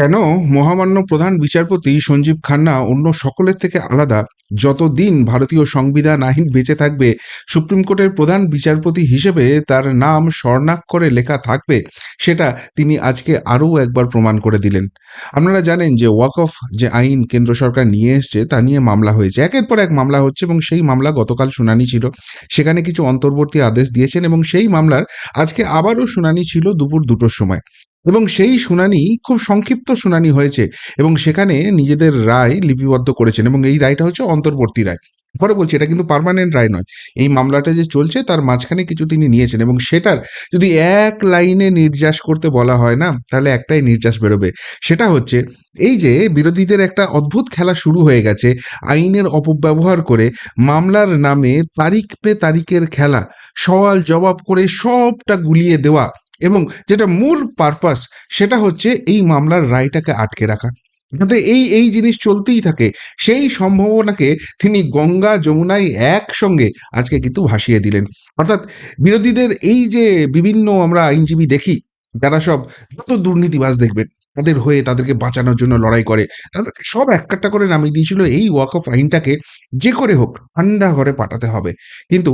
কেন মহামান্য প্রধান বিচারপতি সঞ্জীব খান্না অন্য সকলের থেকে আলাদা? যতদিন ভারতীয় সংবিধান আইন বেঁচে থাকবে, সুপ্রিম কোর্টের প্রধান বিচারপতি হিসেবে তার নাম স্বর্ণাক্ষরে লেখা থাকবে, সেটা তিনি আজকে আরও একবার প্রমাণ করে দিলেন। আপনারা জানেন যে ওয়াক অফ যে আইন কেন্দ্র সরকার নিয়ে এসছে, তা নিয়ে মামলা হয়েছে। একের পর এক মামলা হচ্ছে এবং সেই মামলা গতকাল শুনানি ছিল। সেখানে কিছু অন্তর্বর্তী আদেশ দিয়েছেন এবং সেই মামলার আজকে আবারও শুনানি ছিল দুপুর দুটোর সময়। এবং সেই শুনানি খুব সংক্ষিপ্ত শুনানি হয়েছে এবং সেখানে নিজেদের রায় লিপিবদ্ধ করেছেন এবং এই রায়টা হচ্ছে অন্তর্বর্তী রায়। পরে বলছি, এটা কিন্তু পার্মানেন্ট রায় নয়। এই মামলাটা যে চলছে তার মাঝখানে কিছু তিনি নিয়েছেন এবং সেটার যদি এক লাইনে নির্যাস করতে বলা হয় না, তাহলে একটাই নির্যাস বেরোবে। সেটা হচ্ছে, এই যে বিরোধীদের একটা অদ্ভুত খেলা শুরু হয়ে গেছে আইনের অপব্যবহার করে, মামলার নামে তারিখ পে তারিখের খেলা সওয়াল জবাব করে সবটা গুলিয়ে দেওয়া। এবং যেটা মূল পারপাস সেটা হচ্ছে এই মামলার রায়টাকে আটকে রাখা। যাতে এই এই জিনিস চলতেই থাকে, সেই সম্ভাবনাকে তিনি গঙ্গা যমুনায় একসঙ্গে আজকে কিন্তু ভাসিয়ে দিলেন। অর্থাৎ বিরোধীদের এই যে বিভিন্ন আমরা আইনজীবী দেখি, যারা সব যত দুর্নীতিবাজ দেখবেন, তাদের হয়ে তাদেরকে বাঁচানোর জন্য লড়াই করে, তাদেরকে সব একটা করে নামিয়ে দিয়েছিল, এই ওয়াক অফ আইনটাকে যে করে হোক, ঠান্ডা ঘরে পাঠাতে হবে। কিন্তু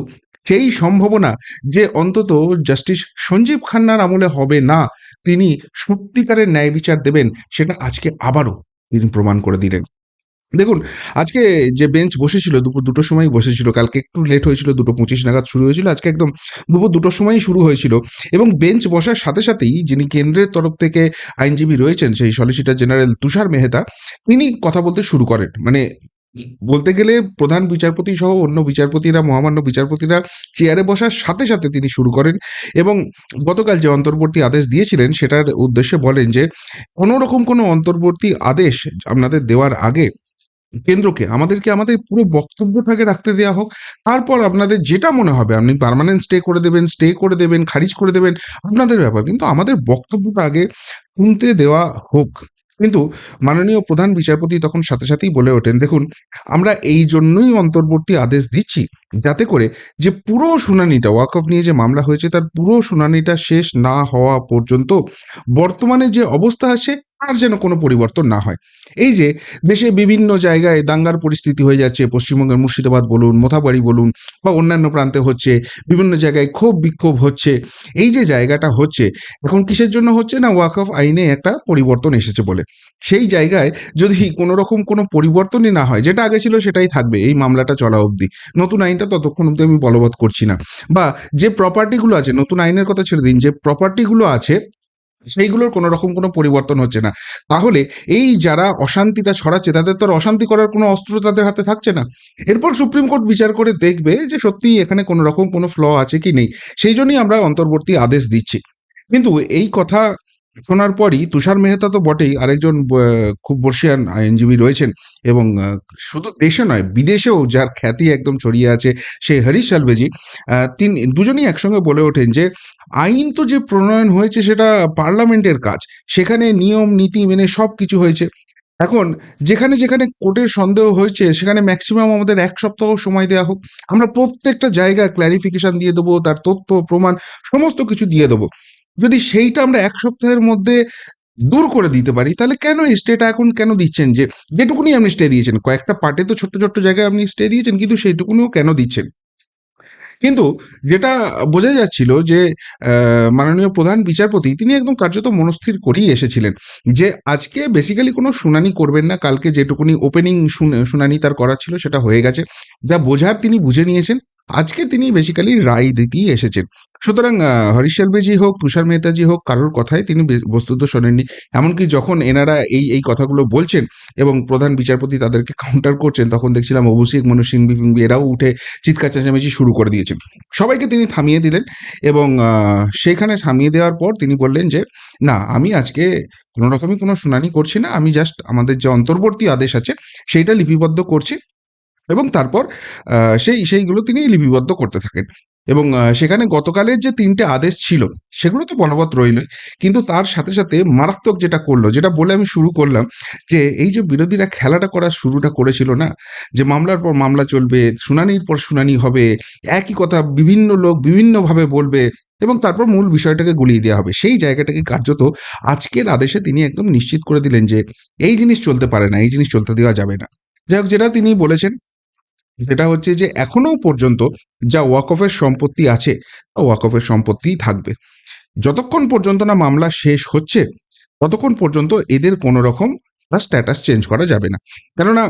সেই সম্ভাবনা যে অন্তত জাস্টিস সঞ্জীব খান্নার আমলে হবে না, তিনি সত্যিকারের ন্যায় বিচার দেবেন, সেটা আজকে আবারও তিনি প্রমাণ করে দিলেন। দেখুন, আজকে যে বেঞ্চ বসেছিল, দুপুর দুটোর সময় বসেছিল, কালকে একটু লেট হয়েছিল, দুটো পঁচিশ নাগাদ শুরু হয়েছিল, আজকে একদম দুপুর দুটোর সময়ই শুরু হয়েছিল। এবং বেঞ্চ বসার সাথে সাথেই যিনি কেন্দ্রের তরফ থেকে আইনজীবী রয়েছেন, সেই সলিসিটর জেনারেল তুষার মেহতা, তিনি কথা বলতে শুরু করেন। মানে বলতে গেলে প্রধান বিচারপতি সহ অন্য বিচারপতিরা, মহামান্য বিচারপতিরা চেয়ারে বসার সাথে সাথে তিনি শুরু করেন এবং গতকাল যে অন্তর্বর্তী আদেশ দিয়েছিলেন সেটার উদ্দেশ্যে বলেন যে কোনো রকম কোনো অন্তর্বর্তী আদেশ আপনাদের দেওয়ার আগে কেন্দ্রকে, আমাদেরকে আমাদের পুরো বক্তব্যটাকে রাখতে দেওয়া হোক। তারপর আপনাদের যেটা মনে হবে, আপনি পার্মানেন্ট স্টে করে দেবেন স্টে করে দেবেন, খারিজ করে দেবেন, আপনাদের ব্যাপার। কিন্তু আমাদের বক্তব্যটা আগে শুনতে দেওয়া হোক। কিন্তু মাননীয় প্রধান বিচারপতি তখন সাথে সাথেই বলে ওঠেন, দেখুন, আমরা এই জন্যই অন্তর্বর্তী আদেশ দিচ্ছি যাতে করে যে পুরো শুনানিটা, ওয়াক অফ নিয়ে যে মামলা হয়েছে, তার পুরো শুনানিটা শেষ না হওয়া পর্যন্ত বর্তমানে যে অবস্থা আছে, আর যেন কোনো পরিবর্তন না হয়। এই যে দেশে বিভিন্ন জায়গায় দাঙ্গার পরিস্থিতি হয়ে যাচ্ছে, পশ্চিমবঙ্গের মুর্শিদাবাদ বলুন, মোথাবাড়ি বলুন, বা অন্যান্য প্রান্তে হচ্ছে, বিভিন্ন জায়গায় ক্ষোভ বিক্ষোভ হচ্ছে, এই যে জায়গাটা হচ্ছে, এখন কিসের জন্য হচ্ছে না ওয়াক অফ আইনে একটা পরিবর্তন এসেছে বলে? সেই জায়গায় যদি কোনো রকম কোনো পরিবর্তনই না হয়, যেটা আগে ছিল সেটাই থাকবে, এই মামলাটা চলা অবধি। নতুন আইনটা ততক্ষণ অবধি আমি বলবৎ করছি না। বা যে প্রপার্টিগুলো আছে, নতুন আইনের কথা ছেড়ে দিন, যে প্রপার্টিগুলো আছে, সেইগুলোর কোনো রকম কোনো পরিবর্তন হচ্ছে না। তাহলে এই যারা অশান্তিটা ছড়াচ্ছে, তাদের তো আর অশান্তি করার কোনো অস্ত্র তাদের হাতে থাকছে না। এরপর সুপ্রিম কোর্ট বিচার করে দেখবে যে সত্যি এখানে কোনো রকম কোনো ফ্ল আছে কি নেই। সেই জন্যই আমরা অন্তর্বর্তী আদেশ দিচ্ছি। কিন্তু এই কথা শোনার পরই তুষার মেহতা তো বটেই, আরেকজন খুব বর্ষিয়ান আইনজীবী রয়েছেন এবং শুধু দেশে নয়, বিদেশেও যার খ্যাতি একদম ছড়িয়ে আছে সেই হরিশ সালভেজি তিনি, দুজনেই একসঙ্গে বলে ওঠেন যে, আইন তো যে প্রণয়ন হয়েছে সেটা পার্লামেন্টের কাজ, সেখানে নিয়ম, নীতি মেনে সব কিছু হয়েছে। এখন, যেখানে যেখানে কোর্টের সন্দেহ হয়েছে, সেখানে ম্যাক্সিমাম আমাদের এক সপ্তাহ সময় দেওয়া হোক। আমরা প্রত্যেকটা জায়গায় ক্ল্যারিফিকেশন দিয়ে দেবো, তার তথ্য, প্রমাণ, সমস্ত কিছু দিয়ে দেবো। যদি সেইটা আমরা এক সপ্তাহের মধ্যে দূর করে দিতে পারি, তাহলে কেন স্টেটা এখন কেন দিচ্ছেন? যে যেটুকুনি আপনি স্টে দিয়েছেন, কয়েকটা পার্টে তো ছোট্ট ছোট্ট জায়গায় আপনি স্টে দিয়েছেন, কিন্তু সেইটুকুনিও কেন দিচ্ছেন? কিন্তু যেটা বোঝা যাচ্ছিল যে মাননীয় প্রধান বিচারপতি, তিনি একদম কার্যত মনস্থির করেই এসেছিলেন যে আজকে বেসিক্যালি কোনো শুনানি করবেন না, কালকে যেটুকুনি ওপেনিং শুনানি তার করার ছিল সেটা হয়ে গেছে। যা বোঝার তিনি বুঝে নিয়েছেন। আজকে তিনি বেসিক্যালি রায় দিতেই এসেছেন। সুতরাং হরিশ হোক, তুষার মেহতাজি হোক, কারোর কথাই তিনি বস্তুত শোনেননি। এমনকি যখন এনারা এই এই কথাগুলো বলছেন এবং প্রধান বিচারপতি তাদেরকে কাউন্টার করছেন, তখন দেখছিলাম অবশ্যই মনু সিংবি ফিংবি এরাও উঠে চিৎকার চেঁচামেচি শুরু করে দিয়েছেন। সবাইকে তিনি থামিয়ে দিলেন এবং সেখানে থামিয়ে দেওয়ার পর তিনি বললেন যে, না, আমি আজকে কোনো রকমই কোনো শুনানি করছি না, আমি জাস্ট আমাদের যে অন্তর্বর্তী আদেশ আছে সেইটা লিপিবদ্ধ করছি। এবং তারপর সেই, সেইগুলো তিনি লিপিবদ্ধ করতে থাকেন। এবং সেখানে গতকালের যে তিনটে আদেশ ছিল সেগুলো তো বলবৎ রইলই কিন্তু তার সাথে সাথে মারাত্মক যেটা করল, যেটা বলে আমি শুরু করলাম, যে এই যে বিরোধীরা খেলাটা করার শুরুটা করেছিল না, যে মামলার পর মামলা চলবে, শুনানির পর শুনানি হবে, একই কথা বিভিন্ন লোক বিভিন্নভাবে বলবে, এবং তারপর মূল বিষয়টাকে গুলিয়ে দেওয়া হবে। সেই জায়গাটাকে কার্যত আজকের আদেশে তিনি একদম নিশ্চিত করে দিলেন যে, এই জিনিস চলতে পারে না, এই জিনিস চলতে দেওয়া যাবে না। যাই হোক, যেটা তিনি বলেছেন সেটা হচ্ছে যে এখনও পর্যন্ত যা ওয়াকফের সম্পত্তি আছে ওয়াকফের সম্পত্তিই থাকবে। যতক্ষণ পর্যন্ত না মামলা শেষ হচ্ছে, ততক্ষণ পর্যন্ত এদের কোনো রকম স্ট্যাটাস চেঞ্জ করা যাবে না। কেননা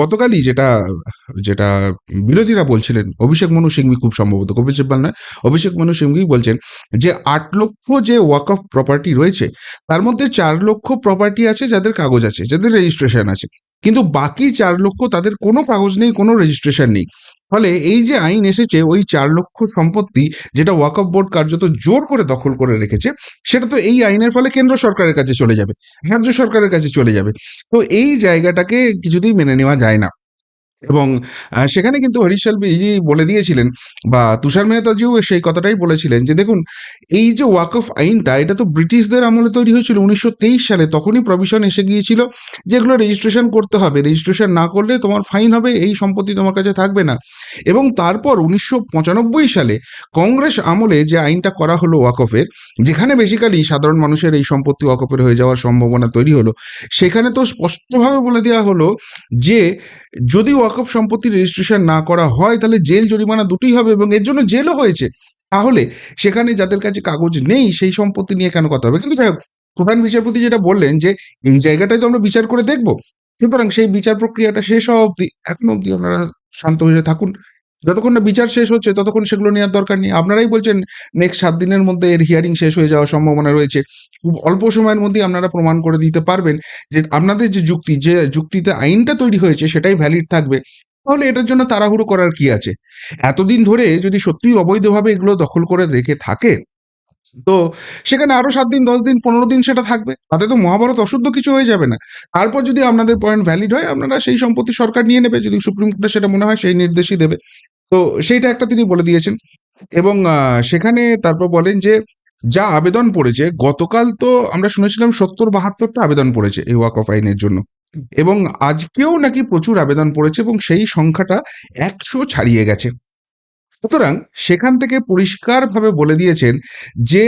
গতকালই যেটা যেটা বিরোধীরা বলছিলেন, অভিষেক মনু সিংভি খুব সম্ভবত কপিল সিব্বাল নয়, অভিষেক মনু সিংভি বলছেন যে আট লক্ষ যে ওয়াক অফ প্রপার্টি রয়েছে, তার মধ্যে চার লক্ষ প্রপার্টি আছে যাদের কাগজ আছে, যাদের রেজিস্ট্রেশন আছে। কিন্তু বাকি চার লক্ষ তাদের কোনো কাগজ নেই, কোনো রেজিস্ট্রেশন নেই। ফলে এই যে আইন এসেছে, ওই চার লক্ষ সম্পত্তি যেটা ওয়াকফ বোর্ড কার্যত জোর করে দখল করে রেখেছে, সেটা তো এই আইনের ফলে কেন্দ্র সরকারের কাছে চলে যাবে, রাজ্য সরকারের কাছে চলে যাবে। তো এই জায়গাটাকে কিছুতেই মেনে নেওয়া যায় না। এবং সেখানে কিন্তু হরিশ সালভি বলে দিয়েছিলেন, বা তুষার মেহতাজিও সেই কথাটাই বলেছিলেন যে, দেখুন, এই যে ওয়াকফ আইনটা, এটা তো ব্রিটিশদের আমলে তৈরি হয়েছিল উনিশশো তেইশ সালে। তখনই প্রভিশন এসে গিয়েছিল যেগুলো রেজিস্ট্রেশন করতে হবে। রেজিস্ট্রেশন না করলে তোমার ফাইন হবে, এই সম্পত্তি তোমার কাছে থাকবে না। এবং তারপর উনিশশো পঁচানব্বই সালে কংগ্রেস আমলে যে আইনটা করা হলো ওয়াকফের যেখানে বেসিক্যালি সাধারণ মানুষের এই সম্পত্তি ওয়াকফের হয়ে যাওয়ার সম্ভাবনা তৈরি হলো, সেখানে তো স্পষ্টভাবে বলে দেওয়া হলো যে, যদি ওয়াকফ সম্পত্তি রেজিস্ট্রেশন না করা হয়, তাহলে জেল জরিমানা দুটোই হবে এবং এর জন্য জেলও হয়েছে। তাহলে সেখানে যাদের কাছে কাগজ নেই, সেই সম্পত্তি নিয়ে কেন কথা হবে? কিন্তু প্রধান বিচারপতি যেটা বললেন যে, এই জায়গাটাই তো আমরা বিচার করে দেখব। সুতরাং সেই বিচার প্রক্রিয়াটা শেষ হওয়া অবধি, এখন অবধি আপনারা শান্ত হয়ে থাকুন। যতক্ষণ না বিচার শেষ হচ্ছে, ততক্ষণ সেগুলো নেওয়ার দরকার নেই। আপনারাই বলছেন নেক্সট সাত দিনের মধ্যে এর হিয়ারিং শেষ হয়ে যাওয়ার সম্ভাবনা রয়েছে। খুব অল্প সময়ের মধ্যেই আপনারা প্রমাণ করে দিতে পারবেন যে আপনাদের যে যুক্তি, যে যুক্তিতে আইনটা তৈরি হয়েছে, সেটাই ভ্যালিড থাকবে। তাহলে এটার জন্য তাড়াহুড়ো করার কি আছে? এতদিন ধরে যদি সত্যিই অবৈধভাবে এগুলো দখল করে রেখে থাকে, তো সেখানে আরও সাত দিন, দশ দিন, পনেরো দিন সেটা থাকবে। তাতে তো মহাভারত অশুদ্ধ কিছু হয়ে যাবে না। তারপর যদি আপনাদের পয়েন্ট ভ্যালিড হয়, আপনারা সেই সম্পত্তি সরকার নিয়ে নেবে। যদি সুপ্রিম কোর্টে সেটা মনে হয়, সেই নির্দেশই দেবে। তো সেইটা একটা তিনি বলে দিয়েছেন। এবং সেখানে তারপর বলেন যে, যা আবেদন পড়েছে, গতকাল তো আমরা শুনেছিলাম সত্তর বাহাত্তরটা আবেদন পড়েছে এই ওয়াক অফ আইনের জন্য। এবং আজকেও নাকি প্রচুর আবেদন পড়েছে এবং সেই সংখ্যাটা একশো ছাড়িয়ে গেছে। সুতরাং সেখান থেকে পরিষ্কারভাবে বলে দিয়েছেন যে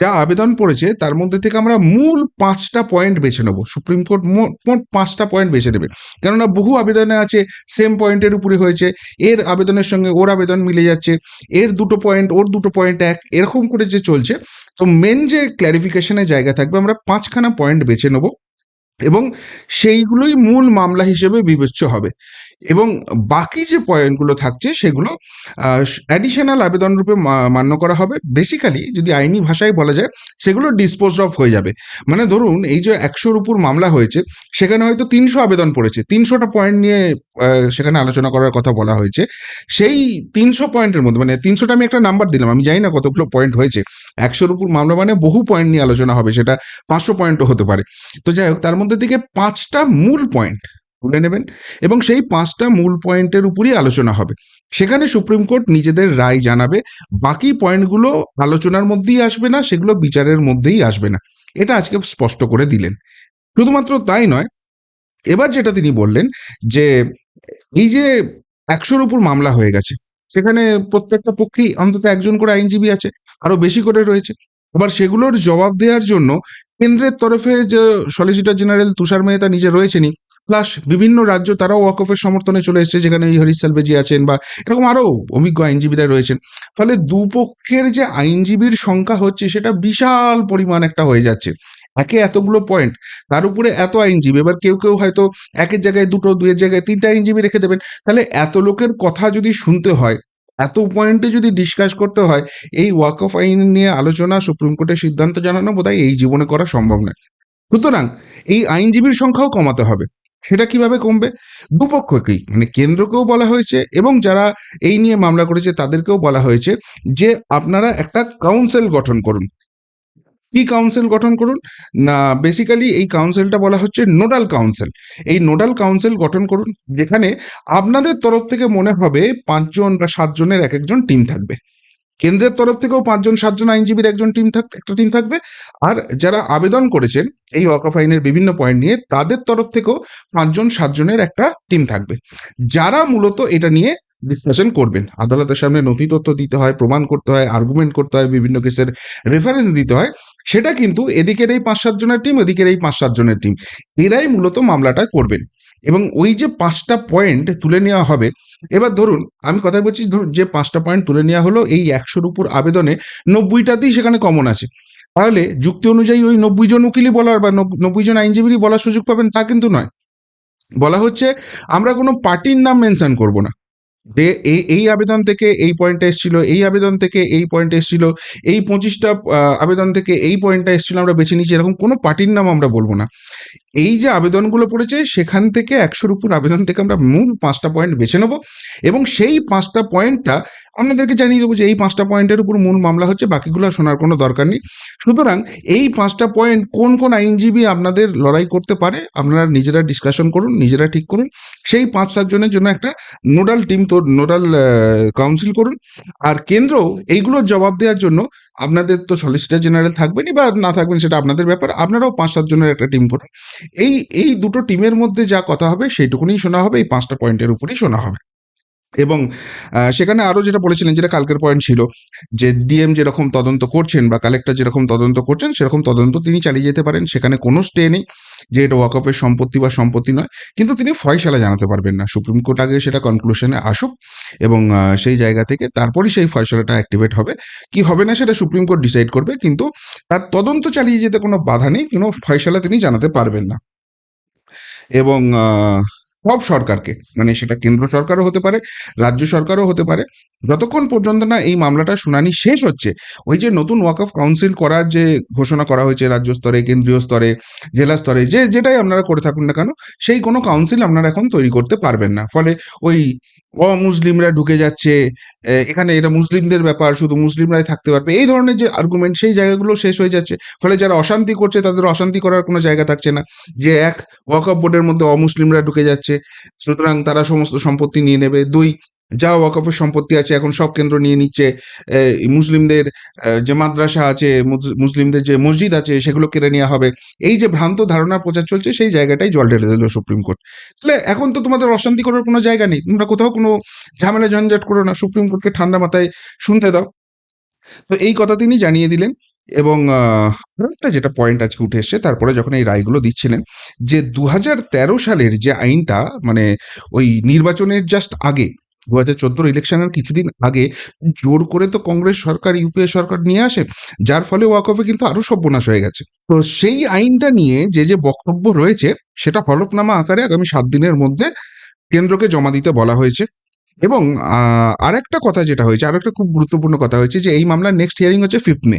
যা আবেদন পড়েছে তার মধ্যে থেকে আমরা মূল পাঁচটা পয়েন্ট বেছে নেব। সুপ্রিম কোর্ট মোট পাঁচটা পয়েন্ট বেছে নেবে। কেননা বহু আবেদনে আছে সেম পয়েন্টের উপরে হয়েছে, এর আবেদনের সঙ্গে ওর আবেদন মিলে যাচ্ছে, এর দুটো পয়েন্ট ওর দুটো পয়েন্ট এক, এরকম করে যে চলছে। তো মেন যে ক্ল্যারিফিকেশনের জায়গা থাকবে, আমরা পাঁচখানা পয়েন্ট বেছে নেব এবং সেইগুলোই মূল মামলা হিসেবে বিবেচ্য হবে। এবং বাকি যে পয়েন্টগুলো থাকছে সেগুলো অ্যাডিশনাল আবেদন রূপে মান্য করা হবে। বেসিক্যালি যদি আইনি ভাষায় বলা যায়, সেগুলো ডিসপোজ অফ হয়ে যাবে। মানে ধরুন, এই যে একশোর উপর মামলা হয়েছে, সেখানে হয়তো তিনশো আবেদন পড়েছে। তিনশোটা পয়েন্ট নিয়ে সেখানে আলোচনা করার কথা বলা হয়েছে। সেই তিনশো পয়েন্টের মধ্যে মানে তিনশোটা আমি একটা নাম্বার দিলাম, আমি জানি না কতগুলো পয়েন্ট হয়েছে। একশোর উপর মামলা মানে বহু পয়েন্ট নিয়ে আলোচনা হবে, সেটা পাঁচশো পয়েন্টও হতে পারে। তো যাই হোক, তার মধ্যে থেকে পাঁচটা মূল পয়েন্ট তুলে নেবেন। এবং সেই পাঁচটা মূল পয়েন্টের উপরই আলোচনা হবে। সেখানে সুপ্রিম কোর্ট নিজেদের রায় জানাবে। বাকি পয়েন্টগুলো আলোচনার মধ্যেই আসবে না, সেগুলো বিচারের মধ্যেই আসবে না। এটা আজকে স্পষ্ট করে দিলেন। শুধুমাত্র তাই নয়, এবার যেটা তিনি বললেন যে, এই যে একশোর উপর মামলা হয়ে গেছে, সেখানে প্রত্যেকটা পক্ষেই অন্তত একজন করে আইনজীবী আছে, আরও বেশি করে রয়েছে। আবার সেগুলোর জবাব দেওয়ার জন্য কেন্দ্রের তরফে যে সলিসিটর জেনারেল তুষার মেহতা নিজে রয়েছেনই প্লাস বিভিন্ন রাজ্য তারাও ওয়াকফের সমর্থনে চলে এসেছে, যেখানে এই হরিশ সালভেজি আছেন বা এরকম আরও অভিজ্ঞ আইনজীবীরা রয়েছেন। ফলে দুপক্ষের যে আইনজীবীর সংখ্যা হচ্ছে, সেটা বিশাল পরিমাণ একটা হয়ে যাচ্ছে। একে এতগুলো পয়েন্ট তার উপরে এত আইনজীবী। এবার কেউ কেউ হয়তো একের জায়গায় দুটো দুয়ের জায়গায় তিনটা আইনজীবী রেখে দেবেন। তাহলে এত লোকের কথা যদি শুনতে হয়, এত পয়েন্টে যদি ডিসকাস করতে হয়, এই ওয়াক অফ আইন নিয়ে আলোচনা সুপ্রিম কোর্টের সিদ্ধান্ত জানানো বোধহয় এই জীবনে করা সম্ভব নয়। সুতরাং এই আইনজীবীর সংখ্যাও কমাতে হবে। সেটা কীভাবে কমবে? দুপক্ষকেই মানে কেন্দ্রকেও বলা হয়েছে এবং যারা এই নিয়ে মামলা করেছে তাদেরকেও বলা হয়েছে যে আপনারা একটা কাউন্সিল গঠন করুন। কি কাউন্সিল গঠন করুন? না বেসিক্যালি এই কাউন্সিলটা বলা হচ্ছে নোডাল কাউন্সিল এই নোডাল কাউন্সিল গঠন করুন, যেখানে আপনাদের তরফ থেকে মনে হবে পাঁচজন বা সাতজনের এক একজন টিম থাকবে। কেন্দ্রের তরফ থেকেও পাঁচজন, সাতজন আইনজীবীর একজন টিম থাকবে একটা টিম থাকবে। আর যারা আবেদন করেছেন এই ওয়াকফ আইনের বিভিন্ন পয়েন্ট নিয়ে, তাদের তরফ থেকেও পাঁচজন, সাতজনের একটা টিম থাকবে। যারা মূলত এটা নিয়ে ডিসকাশন করবেন, আদালতের সামনে নথি তথ্য দিতে হয়, প্রমাণ করতে হয় আর্গুমেন্ট করতে হয়, বিভিন্ন কেসের রেফারেন্স দিতে হয়, সেটা কিন্তু এদিকের এই পাঁচ, সাতজনের টিম এদিকের এই পাঁচ, সাতজনের টিম এরাই মূলত মামলাটা করবেন। এবং ওই যে পাঁচটা পয়েন্ট তুলে নেওয়া হবে এবার ধরুন, আমি কথা বলছি, ধরুন যে পাঁচটা পয়েন্ট তুলে নেওয়া হলো, এই একশোর উপর আবেদনে নব্বইটাতেই সেখানে কমন আছে। তাহলে যুক্তি অনুযায়ী ওই নব্বই জন উকিলই বলার বা নব- নব্বই জন আইনজীবীরই বলার সুযোগ পাবেন তা কিন্তু নয়। বলা হচ্ছে, আমরা কোনো পার্টির নাম মেনশন করব না। যে এই এই আবেদন থেকে এই পয়েন্টটা এসেছিল, এই আবেদন থেকে এই পয়েন্ট এসেছিল, এই পঁচিশটা আবেদন থেকে এই পয়েন্টটা এসেছিল, আমরা বেছে নিয়েছি, এরকম কোনো পার্টির নাম আমরা বলব না। এই যে আবেদনগুলো পড়েছে, সেখান থেকে একশোর উপর আবেদন থেকে আমরা মূল পাঁচটা পয়েন্ট বেছে নেব এবং সেই পাঁচটা পয়েন্টটা আপনাদেরকে জানিয়ে দেবো যে এই পাঁচটা পয়েন্টের উপর মূল মামলা হচ্ছে, বাকিগুলো শোনার কোনো দরকার নেই। সুতরাং এই পাঁচটা পয়েন্ট কোন কোন আইনজীবী আপনাদের লড়াই করতে পারে, আপনারা নিজেরা ডিসকাশন করুন, নিজেরা ঠিক করুন। সেই পাঁচ সাতজনের জন্য একটা নোডাল টিম তো নোডাল কাউন্সিল করুন। আর কেন্দ্র, এইগুলোর জবাব দেওয়ার জন্য আপনাদের তো সলিসিটার জেনারেল থাকবেনই বা না থাকবেন সেটা আপনাদের ব্যাপার, আপনারাও পাঁচ সাতজনের একটা টিম করুন। এই এই দুটো টিমের মধ্যে যা কথা হবে সেইটুকুনি শোনা হবে, এই পাঁচটা পয়েন্টের উপরেই শোনা হবে। এবং সেখানে আরও যেটা বলেছিলেন, যেটা কালকের পয়েন্ট ছিল, যে ডিএম যেরকম তদন্ত করছেন বা কালেক্টর যেরকম তদন্ত করছেন, সেরকম তদন্ত তিনি চালিয়ে যেতে পারেন। সেখানে কোনো স্টে নেই, যে এটা ওয়াকফের সম্পত্তি বা সম্পত্তি নয়। কিন্তু তিনি ফয়সালা জানাতে পারবেন না। সুপ্রিম কোর্ট আগে সেটা কনক্লুশনে আসুক এবং সেই জায়গা থেকে তারপরই সেই ফয়সালাটা অ্যাক্টিভেট হবে। কি হবে না সেটা সুপ্রিম কোর্ট ডিসাইড করবে, কিন্তু তার তদন্ত চালিয়ে যেতে কোনো বাধা নেই, কোনো ফয়সালা তিনি জানাতে পারবেন না। এবং সব সরকারকে। মানে সেটা কেন্দ্র সরকারও হতে পারে, রাজ্য সরকারও হতে পারে। যতক্ষণ পর্যন্ত না এই মামলাটা শুনানি শেষ হচ্ছে, ওই যে নতুন ওয়াকফ কাউন্সিল করার যে ঘোষণা করা হয়েছে রাজ্য স্তরে, কেন্দ্রীয় স্তরে, জেলা স্তরে, যে যেটাই আপনারা করে থাকুন না কেন, সেই কোনো কাউন্সিল আপনারা এখন তৈরি করতে পারবেন না। ফলে ওই অমুসলিমরা ঢুকে যাচ্ছে এখানে এটা মুসলিমদের ব্যাপার, শুধু মুসলিমরাই থাকতে পারবে, এই ধরনের যে আর্গুমেন্ট সেই জায়গাগুলো শেষ হয়ে যাচ্ছে। ফলে যারা অশান্তি করছে, তাদের অশান্তি করার কোনো জায়গা থাকছে না। যে এক ওয়াকফ বোর্ডের মধ্যে অমুসলিমরা ঢুকে যাচ্ছে সুতরাং তারা সমস্ত সম্পত্তি নিয়ে নেবে। দুই, যা ওয়াকফের সম্পত্তি আছে, এখন সব কেন্দ্র নিয়ে নিচ্ছে মুসলিমদের যে মাদ্রাসা আছে মুসলিমদের যে মসজিদ আছে, সেগুলো কেড়ে নেওয়া হবে। এই যে ভ্রান্ত ধারণা প্রচার চলছে, সেই জায়গাটাই জল ঢেলে দিল সুপ্রিম কোর্ট। তাহলে এখন তো তোমাদের অশান্তি করার কোনো জায়গা নেই। তোমরা কোথাও কোনো ঝামেলা ঝঞ্ঝাট করো না, সুপ্রিম কোর্টকে ঠান্ডা মাথায় শুনতে দাও। তো এই কথা তিনি জানিয়ে দিলেন। এবং একটা যেটা পয়েন্ট আজকে উঠে এসছে, তারপরে যখন এই রায়গুলো দিচ্ছিলেন, যে দু হাজার তেরো সালের যে আইনটা মানে ওই নির্বাচনের জাস্ট আগে দু হাজার চোদ্দোর ইলেকশনের কিছুদিন আগে, জোর করে তো কংগ্রেস সরকার, ইউপিএ সরকার নিয়ে আসে, যার ফলে ওয়াকফে কিন্তু আরও সর্বনাশ হয়ে গেছে। তো সেই আইনটা নিয়ে যে যে বক্তব্য রয়েছে, সেটা হলফনামা আকারে আগামী সাত দিনের মধ্যে কেন্দ্রকে জমা দিতে বলা হয়েছে। এবং আরেকটা কথা যেটা হয়েছে আরও একটা খুব গুরুত্বপূর্ণ কথা হয়েছে যে, এই মামলার নেক্সট হিয়ারিং হচ্ছে ফিফথ মে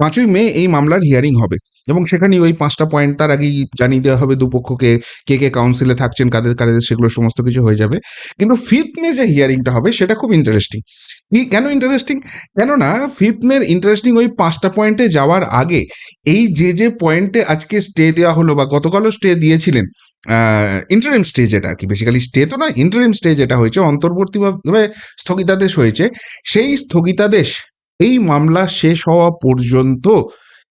পাঁচই মে এই মামলার হিয়ারিং হবে। এবং সেখানে ওই পাঁচটা পয়েন্ট তার আগেই জানিয়ে দেওয়া হবে দুপক্ষকে কে কে কাউন্সিলে থাকছেন, কাদের কাদের, সেগুলো সমস্ত কিছু হয়ে যাবে। কিন্তু ফিফথ মে যে হিয়ারিংটা হবে, সেটা খুব ইন্টারেস্টিং কি, কেন ইন্টারেস্টিং কেননা ফিফথ মের ইন্টারেস্টিং ওই পাঁচটা পয়েন্টে যাওয়ার আগে এই যে যে পয়েন্টে আজকে স্টে দেওয়া হলো বা গতকালও স্টে দিয়েছিলেন ইন্টারিম স্টে যেটা আর কি বেসিক্যালি স্টে তো না ইন্টারিম স্টে যেটা হয়েছে, অন্তর্বর্তীভাবে স্থগিতাদেশ হয়েছে। সেই স্থগিতাদেশ এই মামলা শেষ হওয়া পর্যন্ত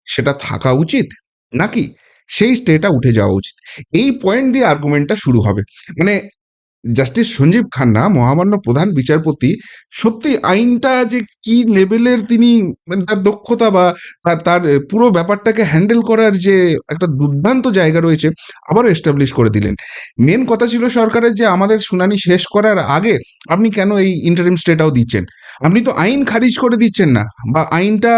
সেটা থাকা উচিত নাকি সেই স্টেটা উঠে যাওয়া উচিত? এই পয়েন্ট দিয়ে আর্গুমেন্টটা শুরু হবে। মানে জাস্টিস সঞ্জীব খান্না, মহামান্য প্রধান বিচারপতি, সত্যি আইনটা যে কি লেভেলের তিনি মানে তার দক্ষতা বা তার তার পুরো ব্যাপারটাকে হ্যান্ডেল করার যে একটা দুর্দান্ত জায়গা রয়েছে, আবারও এস্টাবলিশ করে দিলেন। মেন কথা ছিল সরকারের যে আমাদের শুনানি শেষ করার আগে আপনি কেন এই ইন্টারিম স্টেটাও দিচ্ছেন? আপনি তো আইন খারিজ করে দিচ্ছেন না, বা আইনটা,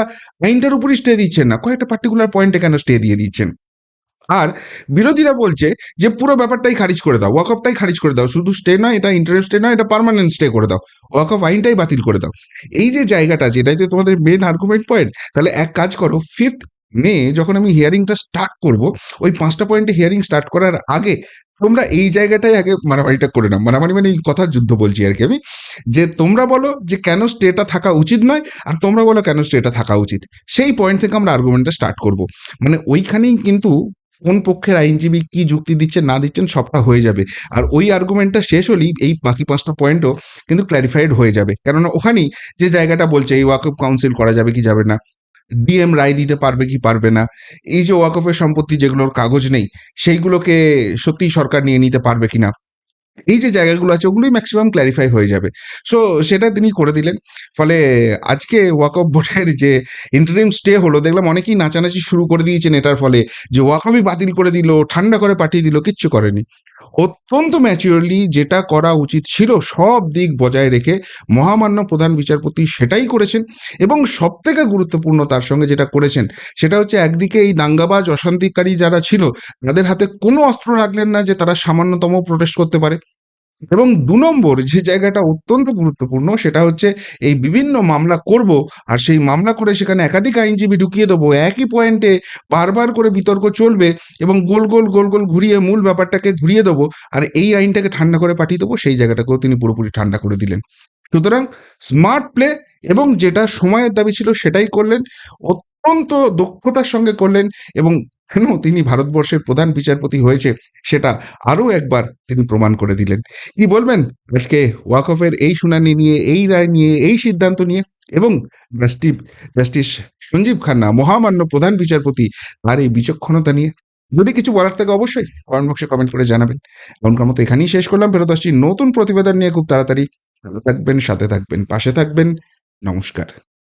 আইনটার উপরই স্টে দিচ্ছেন না, কয়েকটা পার্টিকুলার পয়েন্টে কেন স্টে দিয়ে দিচ্ছেন? আর বিরোধীরা বলছে যে পুরো ব্যাপারটাই খারিজ করে দাও ওয়াকফটাই খারিজ করে দাও, শুধু স্টে নয়, এটা ইন্টারেস্ট স্টে নয়, এটা পার্মানেন্ট স্টে করে দাও ওয়াকফ আইনটাই বাতিল করে দাও। এই যে জায়গাটা, যেটাই তো তোমাদের মেন আর্গুমেন্ট পয়েন্ট তাহলে এক কাজ করো ফিফথ মে যখন আমি হিয়ারিংটা স্টার্ট করব, ওই পাঁচটা পয়েন্টে হিয়ারিং স্টার্ট করার আগে তোমরা এই জায়গাটাই আগে মারামারিটা করে নাও। মারামারি মানে এই কথার যুদ্ধ বলছি আর কি আমি। যে তোমরা বলো যে কেন স্টেটা থাকা উচিত নয়, আর তোমরা বলো কেন স্টেটা থাকা উচিত। সেই পয়েন্ট থেকে আমরা আর্গুমেন্টটা স্টার্ট করব। মানে ওইখানেই কিন্তু কোন পক্ষের আইনজীবী কি যুক্তি দিচ্ছেন, না দিচ্ছেন, সবটা হয়ে যাবে। আর ওই আর্গুমেন্টটা শেষ হলেই এই বাকি পাঁচটা পয়েন্টও কিন্তু ক্ল্যারিফাইড হয়ে যাবে। কেননা ওখানেই যে জায়গাটা বলছে, এই ওয়াকফ কাউন্সিল করা যাবে কি যাবে না ডিএম রায় দিতে পারবে কি পারবে না, এই যে ওয়াকফের সম্পত্তি যেগুলোর কাগজ নেই, সেইগুলোকে সত্যিই সরকার নিয়ে নিতে পারবে কিনা? এই যে জায়গাগুলো আছে, ওগুলোই ম্যাক্সিমাম ক্ল্যারিফাই হয়ে যাবে। সো সেটা তিনি করে দিলেন। ফলে আজকে ওয়াকফ বোর্ডের যে ইন্টারিম স্টে হলো, দেখলাম অনেকেই নাচানাচি শুরু করে দিয়েছেন এটার ফলে। যে ওয়াকফই বাতিল করে দিল, ঠান্ডা করে পাঠিয়ে দিল, কিচ্ছু করেনি। অত্যন্ত ম্যাচিওরলি যেটা করা উচিত ছিল, সব দিক বজায় রেখে মহামান্য প্রধান বিচারপতি সেটাই করেছেন। এবং সব থেকে গুরুত্বপূর্ণ তার সঙ্গে যেটা করেছেন, সেটা হচ্ছে একদিকে এই দাঙ্গাবাজ, অশান্তিকারী যারা ছিল, তাদের হাতে কোনো অস্ত্র রাখলেন না যে তারা সামান্যতম প্রোটেস্ট করতে পারে। এবং দু নম্বর যে জায়গাটা অত্যন্ত গুরুত্বপূর্ণ, সেটা হচ্ছে এই বিভিন্ন মামলা করব আর সেই মামলা করে সেখানে একাধিক আইনজীবী ঢুকিয়ে দেবো। একই পয়েন্টে বারবার করে বিতর্ক চলবে এবং গোল গোল গোল গোল ঘুরিয়ে মূল ব্যাপারটাকে ঘুরিয়ে দেবো আর এই আইনটাকে ঠান্ডা করে পাঠিয়ে দেবো, সেই জায়গাটাকেও তিনি পুরোপুরি ঠান্ডা করে দিলেন। সুতরাং স্মার্ট প্লে এবং যেটা সময়ের দাবি ছিল সেটাই করলেন, অত্যন্ত দক্ষতার সঙ্গে করলেন এবং কেন তিনি ভারতবর্ষের প্রধান বিচারপতি হয়েছে সেটা আরও একবার তিনি প্রমাণ করে দিলেন। কি বলবেন? আজকে ওয়াকফের এই শুনানি নিয়ে, এই রায় নিয়ে, এই সিদ্ধান্ত নিয়ে এবং জাস্টিস জাস্টিস সঞ্জীব খান্না, মহামান্য প্রধান বিচারপতি আর এই বিচক্ষণতা নিয়ে। যদি কিছু বলার থাকে অবশ্যই কমেন্ট বক্সে কমেন্ট করে জানাবেন। এখনকার মতো এখানেই শেষ করলাম। ফেরত আসছি নতুন প্রতিবেদন নিয়ে। খুব তাড়াতাড়ি ভালো থাকবেন, সাথে থাকবেন, পাশে থাকবেন। নমস্কার।